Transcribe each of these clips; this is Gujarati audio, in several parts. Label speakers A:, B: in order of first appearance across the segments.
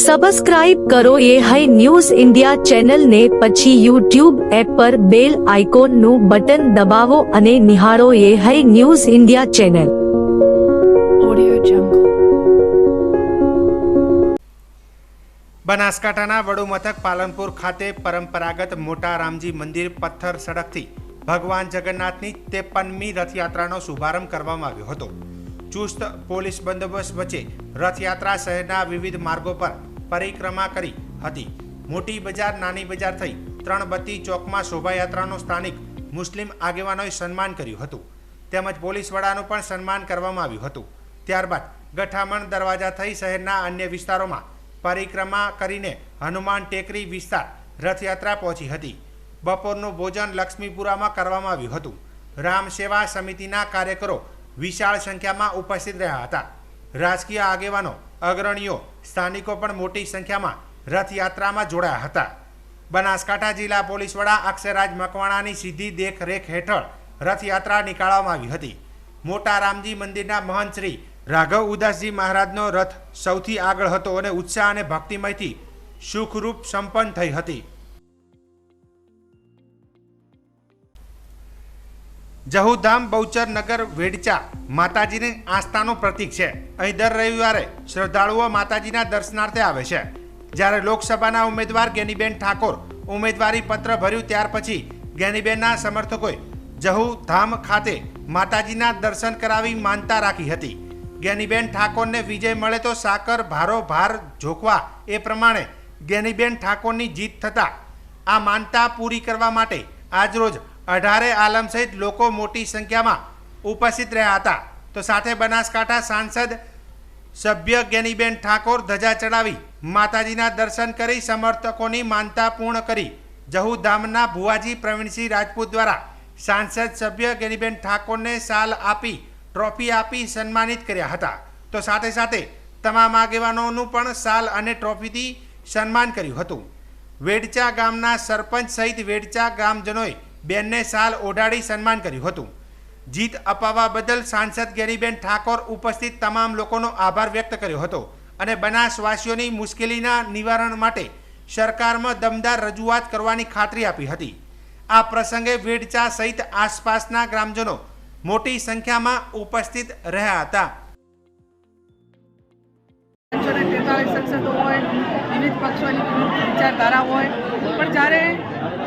A: સબસ્ક્રાઇબ કરો એ હાઈ ન્યૂઝ ઇન્ડિયા ચેનલને પછી યુટ્યુબ એપ પર બેલ આઇકોનનું બટન દબાવો અને નિહાળો A high news India channel
B: બનાસકાંઠાના વડુ મથક પાલનપુર ખાતે પરંપરાગત મોટા રામજી મંદિર પથ્થર સડકથી ભગવાન જગન્નાથની ત્રેપનમી રથયાત્રાનો શુભારંભ કરવામાં આવ્યો હતો. ચુસ્ત પોલીસ બંદોબસ્ત વચ્ચે રથયાત્રા શહેરના વિવિધ માર્ગો પર પરિક્રમા કરી હતી. મોટી બજાર, નાની બજાર થઈ ત્રણ બત્તી ચોકમાં શોભાયાત્રાનું સ્થાનિક મુસ્લિમ આગેવાનોએ સન્માન કર્યું હતું. તેમજ પોલીસ વડાનું પણ સન્માન કરવામાં આવ્યું હતું. ત્યારબાદ ગઠામણ દરવાજા થઈ શહેરના અન્ય વિસ્તારોમાં પરિક્રમા કરીને હનુમાન ટેકરી વિસ્તાર રથયાત્રા પહોંચી હતી. બપોરનું ભોજન લક્ષ્મીપુરામાં કરવામાં આવ્યું હતું. રામ સેવા સમિતિના કાર્યકરો વિશાળ સંખ્યામાં ઉપસ્થિત રહ્યા હતા. રાજકીય આગેવાનો, અગ્રણીઓ, સ્થાનિકો પણ મોટી સંખ્યામાં રથયાત્રામાં જોડાયા હતા. બનાસકાંઠા જિલ્લા પોલીસ વડા અક્ષરાજ મકવાણાની સીધી દેખરેખ હેઠળ રથયાત્રા નીકાળવામાં આવી હતી. મોટા રામજી મંદિરના મહંત શ્રી રાઘવ ઉદાસજી મહારાજનો રથ સૌથી આગળ હતો અને ઉત્સાહ અને ભક્તિમયથી સુખરૂપ સંપન્ન થઈ હતી. જહુધામ બહુચર નગર વેડચા માતાજીની આસ્થાનું પ્રતીક છે. અહીં દર રવિવારે શ્રદ્ધાળુઓ માતાજીના દર્શનાર્થે આવે છે. જ્યારે લોકસભાના ઉમેદવાર ગેનીબેન ઠાકોર ઉમેદવારી પત્ર ભર્યું ત્યાર પછી ગેનીબેનના સમર્થકોએ જહુધામ ખાતે માતાજીના દર્શન કરાવી માનતા રાખી હતી. ગેનીબેન ઠાકોરને વિજય મળે તો સાકર, ભારો, ભાર જોખવા એ પ્રમાણે ગેનીબેન ઠાકોરની જીત થતાં આ માનતા પૂરી કરવા માટે આજરોજ અઢારે આલમ સહિત લોકો મોટી સંખ્યામાં ઉપસ્થિત રહ્યા હતા. તો સાથે બનાસકાંઠા સાંસદ સભ્ય જ્ઞાનીબેન ઠાકોર ધજા ચડાવી માતાજીના દર્શન કરી સમર્થકોની માનતા પૂર્ણ કરી. જહુધામના ભુવાજી પ્રવીણસિંહ રાજપૂત દ્વારા સાંસદ સભ્ય જ્ઞાનીબેન ઠાકોરને સાલ આપી, ટ્રોફી આપી સન્માનિત કર્યા હતા. તો સાથે સાથે તમામ આગેવાનોનું પણ સાલ અને ટ્રોફીથી સન્માન કર્યું હતું. વેડચા ગામના સરપંચ સહિત વેડચા ગામજનોએ બેનને સાલ ઓઢાડી સન્માન કર્યું હતું. જીત અપાવવા બદલ સાંસદ ગેરીબેન ઠાકોર ઉપસ્થિત તમામ લોકોનો આભાર વ્યક્ત કર્યો હતો અને બનાસવાસીઓની મુશ્કેલીના નિવારણ માટે સરકારમાં દમદાર રજૂઆત કરવાની ખાતરી આપી હતી. આ પ્રસંગે વેડચા સહિત આસપાસના ગ્રામજનો મોટી સંખ્યામાં ઉપસ્થિત રહ્યા હતા.
C: એકસો ને તેતાલીસ હોય, વિવિધ પક્ષોની વિચારધારા હોય. પણ જ્યારે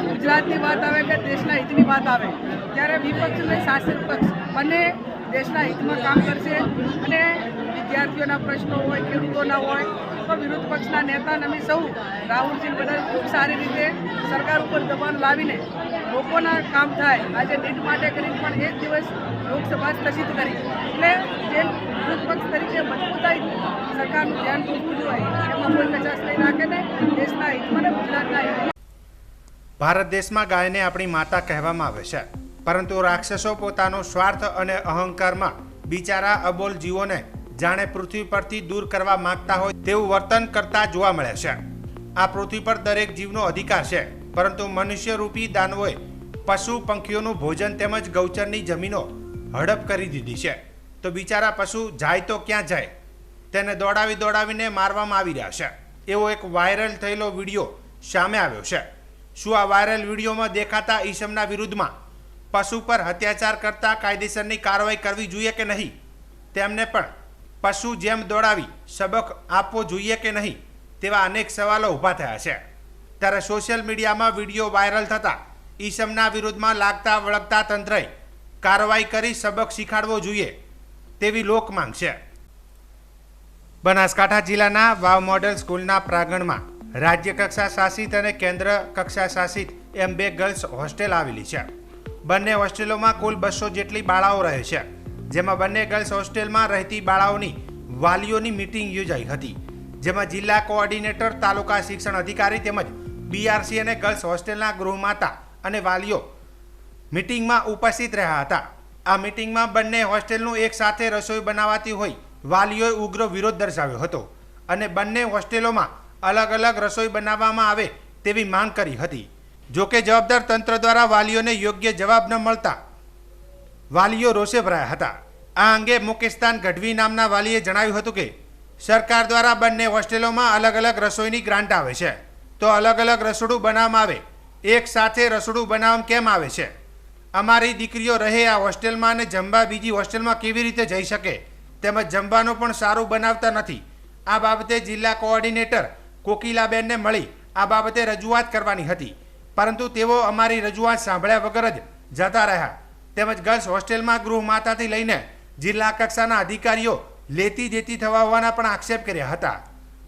C: ગુજરાતની વાત આવે કે દેશના હિતની વાત આવે, ત્યારે વિપક્ષ અને શાસિત પક્ષ બંને દેશના હિતમાં કામ કરશે અને વિદ્યાર્થીઓના પ્રશ્નો હોય, ખેડૂતોના હોય તો વિરોધ પક્ષના નેતા અને અમે સૌ, રાહુલજી બધા ખૂબ સારી રીતે સરકાર ઉપર દબાણ લાવીને લોકોના કામ થાય. આજે નીટ માટે કરીને પણ એક દિવસ લોકસભા સ્થગિત કરી. એટલે જે વિરોધ પક્ષ તરીકે મજબૂતાઈ સરકારનું ધ્યાન દોરવું જોઈએ, એમાં કોઈ કચાશ લઈ રાખે ને દેશના હિતમાં ગુજરાતના
B: ભારત દેશમાં ગાયને આપણી માતા કહેવામાં આવે છે. પરંતુ રાક્ષસો પોતાનો સ્વાર્થ અને અહંકારમાં બિચારા અબોલ જીવોને જાણે પૃથ્વી પરથી દૂર કરવા માંગતા હોય તેવું વર્તન કરતા જોવા મળે છે. આ પૃથ્વી પર દરેક જીવનો અધિકાર છે, પરંતુ મનુષ્યરૂપી દાનવોએ પશુ પંખીઓનું ભોજન તેમજ ગૌચરની જમીનો હડપ કરી દીધી છે. તો બિચારા પશુ જાય તો ક્યાં જાય? તેને દોડાવી દોડાવીને મારવામાં આવી રહ્યા છે. એવો એક વાયરલ થયેલો વીડિયો સામે આવ્યો છે. શું આ વાયરલ વિડીયોમાં દેખાતા ઈસમના વિરુદ્ધમાં પશુ પર અત્યાચાર કરતા કાયદેસરની કાર્યવાહી કરવી જોઈએ કે નહીં? તેમને પણ પશુ જેમ દોડાવી સબક આપવો જોઈએ કે નહીં તેવા અનેક સવાલો ઊભા થયા છે. ત્યારે સોશિયલ મીડિયામાં વીડિયો વાયરલ થતાં ઈસમના વિરુદ્ધમાં લાગતા વળગતા તંત્રએ કાર્યવાહી કરી સબક શીખાડવો જોઈએ તેવી લોક માંગ છે. બનાસકાંઠા જિલ્લાના વાવ મોડલ સ્કૂલના પ્રાંગણમાં રાજ્ય કક્ષા શાસિત અને કેન્દ્ર કક્ષા શાસિત એમ બે ગર્લ્સ હોસ્ટેલ આવેલી છે. બંને હોસ્ટેલોમાં કુલ બસો જેટલી બાળાઓ રહે છે. જેમાં બંને ગર્લ્સ હોસ્ટેલમાં રહેતી બાળાઓની વાલીઓની મિટિંગ યોજાઈ હતી. જેમાં જિલ્લા કોઓર્ડિનેટર, તાલુકા શિક્ષણ અધિકારી તેમજ બીઆરસી અને ગર્લ્સ હોસ્ટેલના ગૃહમાતા અને વાલીઓ મિટિંગમાં ઉપસ્થિત રહ્યા હતા. આ મિટિંગમાં બંને હોસ્ટેલનું એક સાથે રસોઈ બનાવાતી હોય, વાલીઓએ ઉગ્ર વિરોધ દર્શાવ્યો હતો અને બંને હોસ્ટેલોમાં અલગ અલગ રસોઈ બનાવવામાં આવે તેવી માંગ કરી હતી. જોકે જવાબદાર તંત્ર દ્વારા વાલીઓને યોગ્ય જવાબ ન મળતા વાલીઓ રોષે ભરાયા હતા. આ અંગે મુકેસ્તાન ગઢવી નામના વાલીએ જણાવ્યું હતું કે, સરકાર દ્વારા બંને હોસ્ટેલોમાં અલગ અલગ રસોઈની ગ્રાન્ટ આવે છે. તો અલગ અલગ રસોડું બનાવવામાં આવે. એક સાથે રસોડું બનાવવામાં કેમ આવે છે? અમારી દીકરીઓ રહે આ હોસ્ટેલમાં અને જમવા બીજી હોસ્ટેલમાં કેવી રીતે જઈ શકે? તેમજ જમવાનું પણ સારું બનાવતા નથી. આ બાબતે જિલ્લા કોઓર્ડિનેટર કોકિલાબેનને મળી આ બાબતે રજૂઆત કરવાની હતી. પરંતુ તેઓ અમારી રજૂઆત સાંભળ્યા વગર જ જતા રહ્યા. તેમજ ગર્લ્સ હોસ્ટેલમાં ગૃહમાતાથી લઈને જિલ્લા કક્ષાના અધિકારીઓ લેતી દેતી થવા હોવાના પણ આક્ષેપ કર્યા હતા.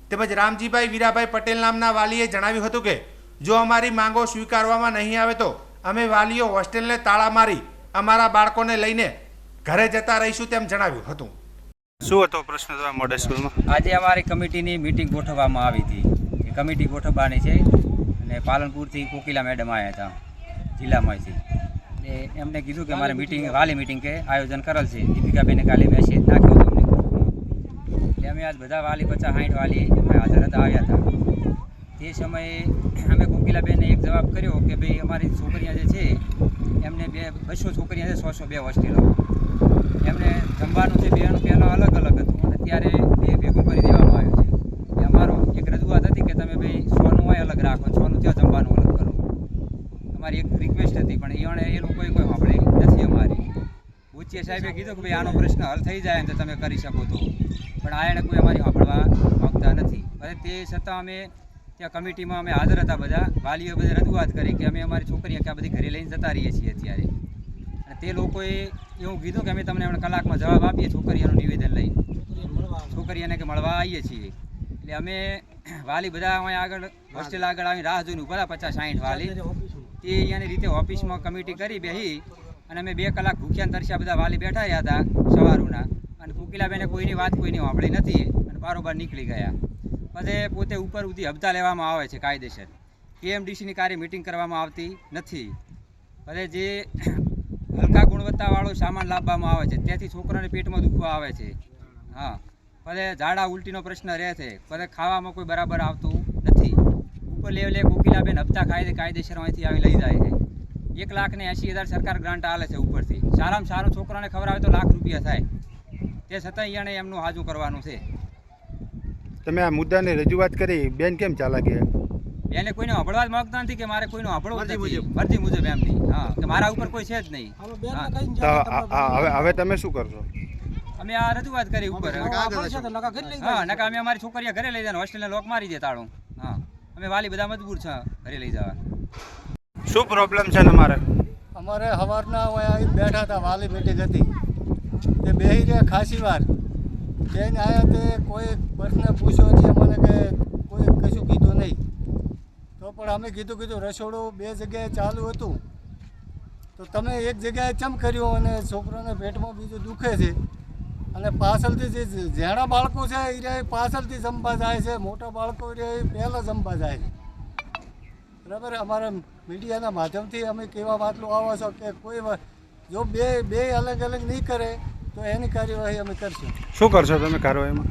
B: તેમજ રામજીભાઈ વીરાભાઈ પટેલ નામના વાલીએ જણાવ્યું હતું કે, જો અમારી માંગો સ્વીકારવામાં નહીં આવે તો અમે વાલીઓ હોસ્ટેલને તાળા મારી અમારા બાળકોને લઈને ઘરે જતા રહીશું તેમ જણાવ્યું હતું.
D: શું હતો પ્રશ્ન તમારા મોડલ સ્કૂલમાં?
E: આજે અમારી કમિટીની મિટિંગ ગોઠવવામાં આવી હતી. એ કમિટી ગોઠવવાની છે અને પાલનપુરથી કોકિલા મેડમ આવ્યા હતા જિલ્લામાંથી. એ એમને કીધું કે મારે મિટિંગ વાલી મિટિંગ કે આયોજન કરેલ છે. દીપિકાબેને કાલે મેસેજ નાખ્યો હતો અમને. એટલે અમે આજ બધા વાલી પચાસ સાઠ વાલી અમે હાજર હતા આવ્યા હતા. તે સમયે અમે કોકિલાબેને એક જવાબ કર્યો કે ભાઈ, અમારી છોકરીઓ જે છે, એમને બે, બસો છોકરીઓ છે, સો સો બે હોસ્ટેલો. એમને જમવાનું છે, બેનું પહેલાં અલગ અલગ હતું. અને ત્યારે બે ભેગું કરી દેવામાં આવ્યું છે. અમારો એક રજૂઆત હતી કે તમે ભાઈ, સોનું હોય અલગ રાખો, સોનું ત્યાં જમવાનું અલગ કરો. અમારી એક રિક્વેસ્ટ હતી, પણ એણે એ લોકોએ કોઈ સાંભળી નથી અમારી. ઉચ્ચે સાહેબે કીધું કે ભાઈ, આનો પ્રશ્ન હલ થઈ જાય તો તમે કરી શકો તો. પણ આ એણે કોઈ અમારી સાંભળવા માગતા નથી. અને તે છતાં અમે ત્યાં કમિટીમાં અમે હાજર હતા બધા. વાલીઓ બધા રજૂઆત કરી કે અમે અમારી છોકરીઓ કે બધી ઘરે લઈને જતા રહીએ છીએ અત્યારે. અને તે લોકોએ એવું કીધું કે અમે તમને હમણાં કલાકમાં જવાબ આપીએ છોકરીઓનું નિવેદન લઈ છોકરીઓને કે મળવા આવીએ છીએ. એટલે અમે વાલી બધા અહીંયા આગળ હોસ્ટેલ આગળ આવીને રાહ જોઈને ઊભા પચાસ સાઠ વાલી. તે અહીંયાની રીતે ઓફિસમાં કમિટી કરી બેસી અને અમે બે કલાક ભૂખ્યા તરસ્યા બધા વાલી બેઠા હતા સવારુના. અને કોકિલાબેને કોઈની વાત કોઈની સાંભળી નથી. અને બારોબાર નીકળી ગયા. પછી પોતે ઉપર સુધી હપ્તા લેવામાં આવે છે કાયદેસર. પીએમડીસીની કાર્ય મિટિંગ કરવામાં આવતી નથી. પછી જે હલકા ગુણવત્તાવાળો સામાન લાવવામાં આવે છે, ત્યાંથી છોકરાને પેટમાં દુખવા આવે છે. હા પછી ઝાડા ઉલટીનો પ્રશ્ન રહે છે પછી ખાવામાં કોઈ બરાબર આવતું નથી. ઉપર લેવલે કોકિલાબેન હપ્તા કાયદે કાયદેસર અહીંથી આવી લઈ જાય છે. એક લાખ ને એંસી હજાર સરકાર ગ્રાન્ટ આલે છે ઉપરથી. સારામાં સારું છોકરાને ખબર આવે તો લાખ રૂપિયા થાય. તે છતાં અહીંયાને એમનું હાજુ કરવાનું છે.
D: તમે આ મુદ્દાને રજૂઆત કરી બેન કેમ ચાલા ગયા?
E: એને કોઈને હંભળવા જ માંગતા નથી કે મારે કોઈનો હંભળવું નથી? મરજી મુજબ એમની હા કે મારા ઉપર કોઈ છે જ નહીં. હા.
D: તો હવે હવે તમે શું કરશો?
E: અમે આ રજૂઆત કરી ઉપર. હા નકા અમે અમારી છોકરીએ ઘરે લઈ જવાનું હોસ્ટેલને લોક મારી દે તાળું. હા અમે વાલી બધા મજબૂર છે ઘરે લઈ જવા.
D: શું પ્રોબ્લેમ છે તમારે
F: અમારે? સવારના બેઠા હતા વાલી મીટિંગ હતી તે બેસી રહ્યા ખાસી વાર. જઈને આવ્યા તે કોઈ પ્રશ્ન પૂછ્યો છે, મને કે કોઈ કશું કીધું નહીં. તો પણ અમે કીધું કીધું, રસોડું બે જગ્યાએ ચાલુ હતું. તો તમે એક જગ્યાએ ચમ કર્યું અને છોકરાને પેટમાં બીજું દુખે છે? અને પાછળથી જે ઝેણા બાળકો છે એ રહે પાછળથી જમવા જાય છે, મોટા બાળકો રહે એ પહેલાં જમવા જાય છે. બરાબર? અમારા મીડિયાના માધ્યમથી અમે કેવા વાતલું આવો છો કે કોઈ જો બે બે અલગ અલગ નહીં કરે તો એની કાર્યવાહી અમે કરશું.
D: શું કરશો તમે કાર્યવાહીમાં?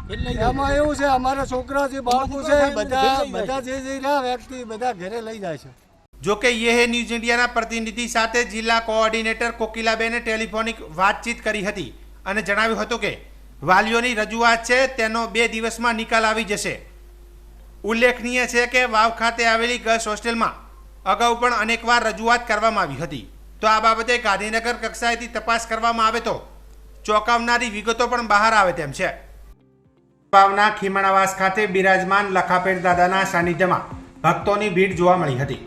F: એમાં એવું છે અમારા છોકરા જે બાળકો છે બધા બધા જે રહ્યા વ્યક્તિ બધા ઘરે લઈ જાય છે.
B: જો કે યે ન્યૂઝ ઇન્ડિયાના પ્રતિનિધિ સાથે જિલ્લા કોઓર્ડિનેટર કોકિલાબેને ટેલિફોનિક વાતચીત કરી હતી અને જણાવ્યું હતું કે વાલીઓની રજૂઆત છે તેનો બે દિવસમાં નિકાલ આવી જશે. ઉલ્લેખનીય છે કે વાવ ખાતે આવેલી ગર્લ્સ હોસ્ટેલમાં અગાઉ પણ અનેકવાર રજૂઆત કરવામાં આવી હતી. તો આ બાબતે ગાંધીનગર કક્ષાએથી તપાસ કરવામાં આવે તો ચોંકાવનારી વિગતો પણ બહાર આવે તેમ છે. વાવના ખીમણાવાસ ખાતે બિરાજમાન લખાપેટ દાદાના સાનિધ્યમાં ભક્તોની ભીડ જોવા મળી હતી,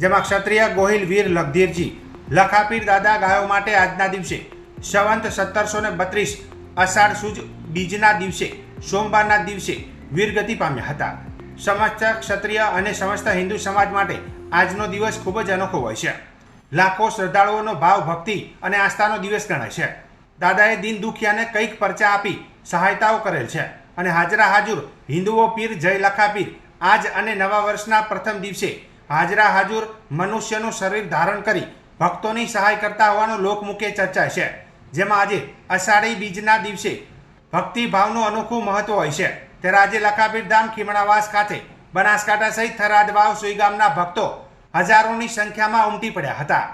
B: જેમાં ક્ષત્રિય ગોહિલ વીર લખધીરજી, લખાપીર દાદા ગાયો માટે આજના દિવસે સંવંત સત્તરસો ને બત્રીસ અષાઢ સુજ બીજના દિવસે, સોમવારના દિવસે વીરગતિ પામ્યા હતા. સમસ્ત ક્ષત્રિય અને સમસ્ત હિન્દુ સમાજ માટે આજનો દિવસ ખૂબ જ અનોખો હોય છે. લાખો શ્રદ્ધાળુઓનો ભાવ ભક્તિ અને આસ્થાનો દિવસ ગણાય છે. દાદાએ દિન દુખિયાને કંઈક પરચા આપી સહાયતાઓ કરેલ છે અને હાજરા હાજુર હિન્દુઓ પીર જય લખાપીર આજ અને નવા વર્ષના પ્રથમ દિવસે હાજરા હાજુર મનુષ્યનું શરીર ધારણ કરી ભક્તોની સહાય કરતા હોવાનું લોકમુખે ચર્ચા છે. જેમાં આજે અષાઢી બીજના દિવસે ભક્તિભાવનું અનોખું મહત્વ હોય છે. ત્યારે આજે લખાપીર ધામ ખીમણાવાસ ખાતે બનાસકાંઠા સહિત થરાદ વાવ સુઈ ગામના ભક્તો હજારોની સંખ્યામાં ઉમટી પડ્યા હતા.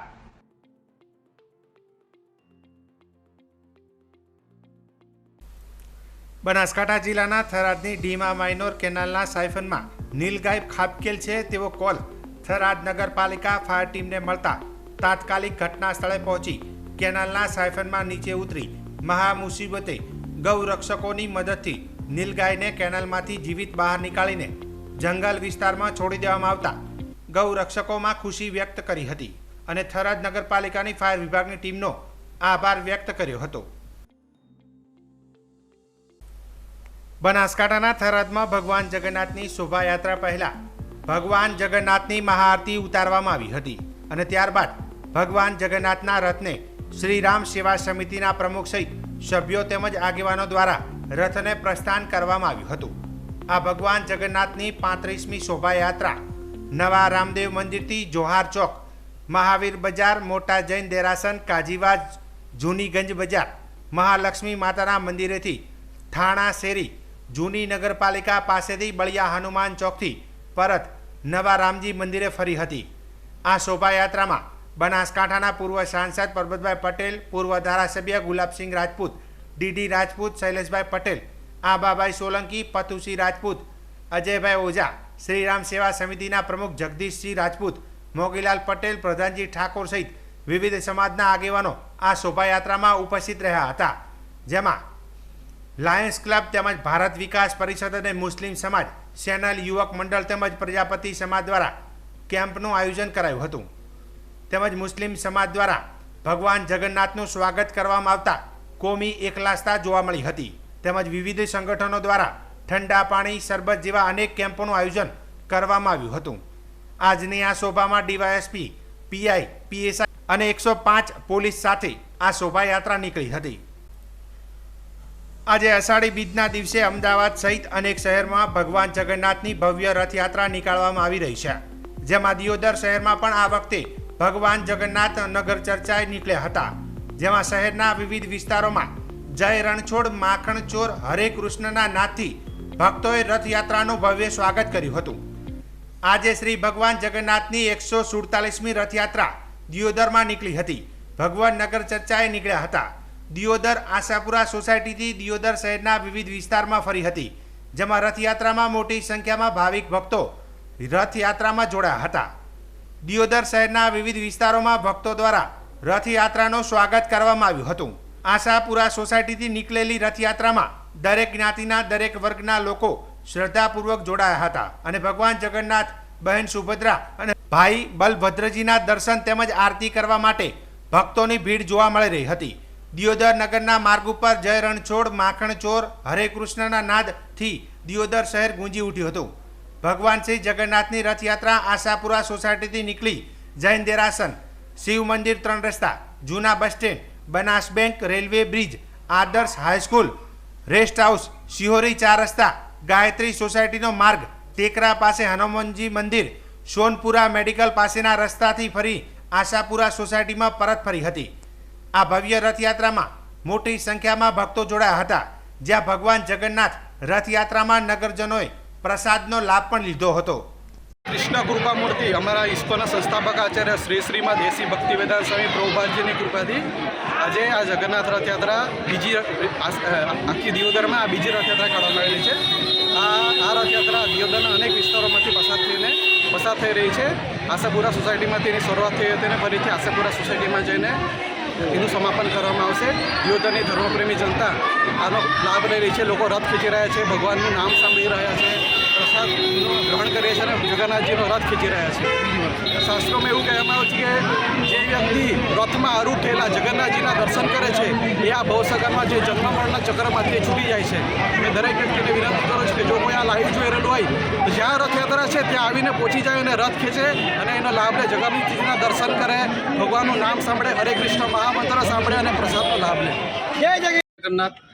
B: બનાસકાંઠા જિલ્લાના થરાદની ડીમા માઇનોર કેનાલના સાયફનમાં નીલગાય ખાબકેલ છે તેવો કોલ થરાદ નગરપાલિકા ફાયર ટીમને મળતા તાત્કાલિક ઘટના સ્થળે પહોંચી કેનાલના સાયફનમાં નીચે ઉતરી મહા મુસીબતે ગૌરક્ષકોની મદદથી નીલગાયને કેનાલમાંથી જીવિત બહાર નીકાળીને જંગલ વિસ્તારમાં છોડી દેવામાં આવતા ગૌરક્ષકોમાં ખુશી વ્યક્ત કરી હતી અને થરાદ નગરપાલિકાની ફાયર વિભાગની ટીમનો આભાર વ્યક્ત કર્યો હતો. બનાસકાંઠાના થરાદમાં ભગવાન જગન્નાથની શોભાયાત્રા પહેલા ભગવાન જગન્નાથની મહાઆરતી ઉતારવામાં આવી હતી અને ત્યારબાદ ભગવાન જગન્નાથના રથને શ્રીરામ સેવા સમિતિના પ્રમુખ સહિત સભ્યો તેમજ આગેવાનો દ્વારા રથને પ્રસ્થાન કરવામાં આવ્યું હતું. આ ભગવાન જગન્નાથની પાંત્રીસમી શોભાયાત્રા નવા રામદેવ મંદિરથી જોહાર ચોક, મહાવીર બજાર, મોટા જૈન દેરાસન કાજીવાજ, જૂનીગંજ બજાર, મહાલક્ષ્મી માતાના મંદિરેથી થાણા શેરી જૂની નગરપાલિકા પાસેથી બળિયા હનુમાન ચોકથી પરત નવા રામજી મંદિરે ફરી હતી. આ શોભાયાત્રામાં બનાસકાંઠાના પૂર્વ સાંસદ પરબતભાઈ પટેલ, પૂર્વ ધારાસભ્ય ગુલાબસિંહ રાજપૂત, ડીડી રાજપૂત, શૈલેષભાઈ પટેલ આબાભાઈ સોલંકી, પતુસિંહ રાજપૂત, અજયભાઈ ઓઝા, શ્રીરામ સેવા સમિતિના પ્રમુખ જગદીશસિંહ રાજપૂત, મોગીલાલ પટેલ, પ્રધાનજી ઠાકોર સહિત વિવિધ સમાજના આગેવાનો આ શોભાયાત્રામાં ઉપસ્થિત રહ્યા હતા. જેમાં લાયન્સ ક્લબ તેમજ ભારત વિકાસ પરિષદ અને મુસ્લિમ સમાજ સેનલ યુવક મંડળ તેમજ પ્રજાપતિ સમાજ દ્વારા કેમ્પનું આયોજન કરાયું હતું. તેમજ મુસ્લિમ સમાજ દ્વારા ભગવાન જગન્નાથનું સ્વાગત કરવામાં આવતા કોમી એકલાસતા જોવા મળી હતી. તેમજ વિવિધ સંગઠનો દ્વારા ઠંડા પાણી શરબત જેવા અનેક કેમ્પોનું આયોજન કરવામાં આવ્યું હતું. આજની આ શોભામાં ડીવાયએસપી, પીઆઈ, પીએસઆઈ અને એકસો પાંચ પોલીસ સાથે આ શોભાયાત્રા નીકળી હતી. આજે અષાઢી બીજના દિવસે અમદાવાદ સહિત અનેક શહેરમાં ભગવાન જગન્નાથની ભવ્ય રથયાત્રા નીકાળવામાં આવી રહી છે. જેમાં દિયોદર શહેરમાં પણ આ વખતે ભગવાન જગન્નાથ નગર ચર્ચાએ નીકળ્યા હતા. જેમાં શહેરના વિવિધ વિસ્તારોમાં જય રણછોડ, માખણ ચોર, હરે કૃષ્ણના નાથથી ભક્તોએ રથયાત્રાનું ભવ્ય સ્વાગત કર્યું હતું. આજે શ્રી ભગવાન જગન્નાથની એકસો સુડતાલીસમી રથયાત્રા દિયોદરમાં નીકળી હતી. ભગવાન નગર ચર્ચાએ નીકળ્યા હતા. દિયોદર આશાપુરા સોસાયટીથી દિયોદર શહેરના વિવિધ વિસ્તારમાં ફરી હતી, જેમાં રથયાત્રામાં મોટી સંખ્યામાં ભાવિક ભક્તો રથયાત્રામાં જોડાયા હતા. દિયોદર શહેરના વિવિધ વિસ્તારોમાં ભક્તો દ્વારા રથયાત્રાનું સ્વાગત કરવામાં આવ્યું હતું. આશાપુરા સોસાયટીથી નીકળેલી રથયાત્રામાં દરેક જ્ઞાતિના, દરેક વર્ગના લોકો શ્રદ્ધાપૂર્વક જોડાયા હતા અને ભગવાન જગન્નાથ, બહેન સુભદ્રા અને ભાઈ બલભદ્રજીના દર્શન તેમજ આરતી કરવા માટે ભક્તોની ભીડ જોવા મળી રહી હતી. દિયોદર નગરના માર્ગ ઉપર જય રણછોડ, માખણ ચોર, હરે કૃષ્ણના નાદથી દિયોદર શહેર ગુંજી ઉઠ્યું હતું. ભગવાન શ્રી જગન્નાથની રથયાત્રા આશાપુરા સોસાયટીથી નીકળી જૈન દેરાસન, શિવ મંદિર ત્રણ રસ્તા, જૂના bus stand, Banas bank, railway bridge, Adarsh high school rest house, Shihori ચાર રસ્તા, ગાયત્રી સોસાયટીનો માર્ગ, ટેકરા પાસે હનુમાનજી મંદિર, સોનપુરા મેડિકલ પાસેના રસ્તાથી ફરી આશાપુરા સોસાયટીમાં પરત ફરી હતી. આ ભવ્ય રથયાત્રામાં મોટી સંખ્યામાં ભક્તો જોડાયા હતા. જ્યાં ભગવાન જગન્નાથ રથયાત્રામાં નગરજનોએ પ્રસાદનો લાભ પણ લીધો હતો.
G: કૃષ્ણ કૃપા મૂર્તિ અમારા ઇસ્કોના સંસ્થાપક આચાર્ય શ્રી શ્રીમાં દેશી ભક્તિ વેદાંત સ્વામી પ્રભુભાજીની કૃપાથી આજે આ જગન્નાથ રથયાત્રા બીજી આખી દિયોદરમાં આ બીજી રથયાત્રા કાઢવામાં આવેલી છે. આ આ રથયાત્રા દિયોદરના અનેક વિસ્તારોમાંથી પસાર થઈને પસાર થઈ રહી છે. આશાપુરા સોસાયટીમાંથી એની શરૂઆત થઈ હતી અને ફરીથી આશાપુરા સોસાયટીમાં જઈને એનું સમાપન કરવામાં આવશે. દિયોદરની ધર્મપ્રેમી જનતા આનો લાભ લઈ રહી છે. લોકો રથ ખેંચી રહ્યા છે. ભગવાનનું નામ સાંભળી રહ્યા છે. પ્રસાદનું ગ્રહણ કરે છે અને જગન્નાથજીનો રથ ખેંચી રહ્યા છે. શાસ્ત્રોમાં એવું કહેવામાં આવ્યું છે કે જે વ્યક્તિ રથમાં આરૂઢ થયેલા જગન્નાથજીના દર્શન કરે છે, એ આ ભવસાગરમાં જે જન્મ મરણના ચક્રમાંથી છૂટી જાય છે. મેં દરેક વ્યક્તિને વિનંતી કરું છું કે જો કોઈ આ લાઈવ જોઈ રહેલું હોય તો જ્યાં રથયાત્રા છે ત્યાં આવીને પહોંચી જાય અને રથ ખેંચે અને એનો લાભ લે. જગન્નાથજીના દર્શન કરે, ભગવાનનું નામ સાંભળે, હરે કૃષ્ણ મહામંત્ર સાંભળે અને પ્રસાદનો લાભ લે.
H: જગન્નાથ.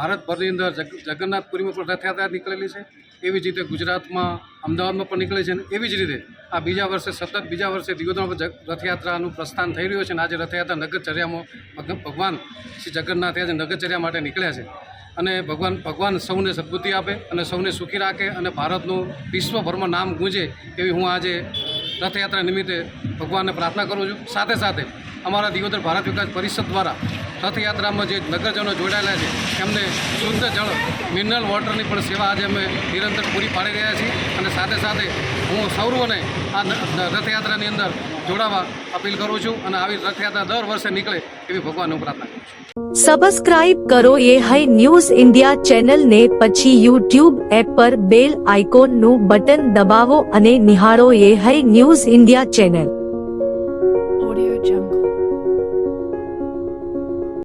H: ભારતભરની અંદર જગ જગન્નાથપુરીમાં પણ રથયાત્રા નીકળેલી છે. એવી જ રીતે ગુજરાતમાં, અમદાવાદમાં પણ નીકળે છે અને એવી જ રીતે આ બીજા વર્ષે, સતત બીજા વર્ષે દિયોદરમાં રથયાત્રાનું પ્રસ્થાન થઈ રહ્યું છે અને આજે રથયાત્રા નગરચર્યામાં ભગવાન શ્રી જગન્નાથ આજે નગરચર્યા માટે નીકળ્યા છે. અને ભગવાન ભગવાન સૌને સદબુદ્ધિ આપે અને સૌને સુખી રાખે અને ભારતનું વિશ્વભરમાં નામ ગુંજે એવી હું આજે રથયાત્રા નિમિત્તે ભગવાનને પ્રાર્થના કરું છું. સાથે સાથે અમારા દિયોદર ભારત વિકાસ પરિષદ દ્વારા રથયાત્રામાં જે નગરજનો જોડાયેલા છે, એમને શુદ્ધ જળ મિનરલ વોટરની પણ સેવા આજે અમે નિરંતર પૂરી પાડી રહ્યા છીએ અને સાથે સાથે હું સૌરવને આ રથયાત્રાની અંદર જોડાવા અપીલ કરું છું અને આવી રથયાત્રા દર વર્ષે નીકળે એવી ભગવાનનું હું પ્રાર્થના કરું છું.
A: સબસ્ક્રાઇબ કરો A high news India channel ને પછી યુટ્યુબ એપ પર બેલ આઇકોનનું બટન દબાવો અને નિહાળો A high news India channel.